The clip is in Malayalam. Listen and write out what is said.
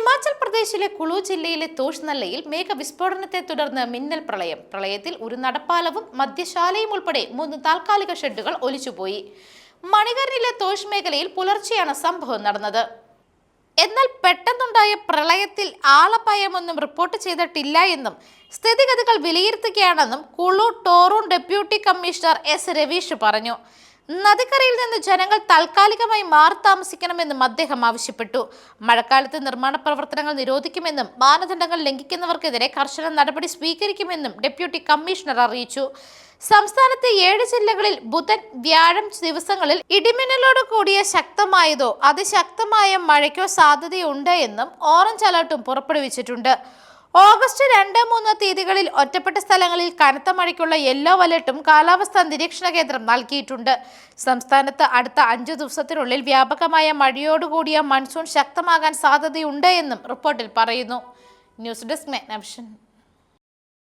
ഹിമാചൽ പ്രദേശിലെ കുളു ജില്ലയിലെ തോഷ്നല്ലയിൽ മേഘവിസ്ഫോടനത്തെ തുടർന്ന് മിന്നൽ പ്രളയം. പ്രളയത്തിൽ ഒരു നടപ്പാലവും മദ്യശാലയും ഉൾപ്പെടെ മൂന്ന് താൽക്കാലിക ഷെഡുകൾ ഒലിച്ചുപോയി. മണികരനിലെ തോഷ് മേഖലയിൽ പുലർച്ചെയാണ് സംഭവം നടന്നത്. എന്നാൽ പെട്ടെന്നുണ്ടായ പ്രളയത്തിൽ ആളപായമൊന്നും റിപ്പോർട്ട് ചെയ്തിട്ടില്ല എന്നും സ്ഥിതിഗതികൾ വിലയിരുത്തുകയാണെന്നും Kullu Torul deputy commissioner S Raveesh പറഞ്ഞു. നദിക്കരയിൽ നിന്ന് ജനങ്ങൾ താൽക്കാലികമായി മാറി താമസിക്കണമെന്നും അദ്ദേഹം ആവശ്യപ്പെട്ടു. മഴക്കാലത്ത് നിർമ്മാണ പ്രവർത്തനങ്ങൾ നിരോധിക്കുമെന്നും മാനദണ്ഡങ്ങൾ ലംഘിക്കുന്നവർക്കെതിരെ കർശന നടപടി സ്വീകരിക്കുമെന്നും ഡെപ്യൂട്ടി കമ്മീഷണർ അറിയിച്ചു. സംസ്ഥാനത്തെ ഏഴ് ജില്ലകളിൽ ബുധൻ വ്യാഴം ദിവസങ്ങളിൽ ഇടിമിന്നലോട് കൂടിയ ശക്തമായതോ അതിശക്തമായ മഴയ്ക്കോ സാധ്യതയുണ്ട് എന്നും ഓറഞ്ച് അലർട്ടും പുറപ്പെടുവിച്ചിട്ടുണ്ട്. ഓഗസ്റ്റ് രണ്ട് മൂന്ന് തീയതികളിൽ ഒറ്റപ്പെട്ട സ്ഥലങ്ങളിൽ കനത്ത മഴയ്ക്കുള്ള യെല്ലോ അലർട്ടും കാലാവസ്ഥാ നിരീക്ഷണ കേന്ദ്രം നൽകിയിട്ടുണ്ട്. സംസ്ഥാനത്ത് അടുത്ത അഞ്ചു ദിവസത്തിനുള്ളിൽ വ്യാപകമായ മഴയോടുകൂടിയ മൺസൂൺ ശക്തമാകാൻ സാധ്യതയുണ്ട് എന്നും റിപ്പോർട്ടിൽ പറയുന്നു. News desk മെഗ്നവിഷൻ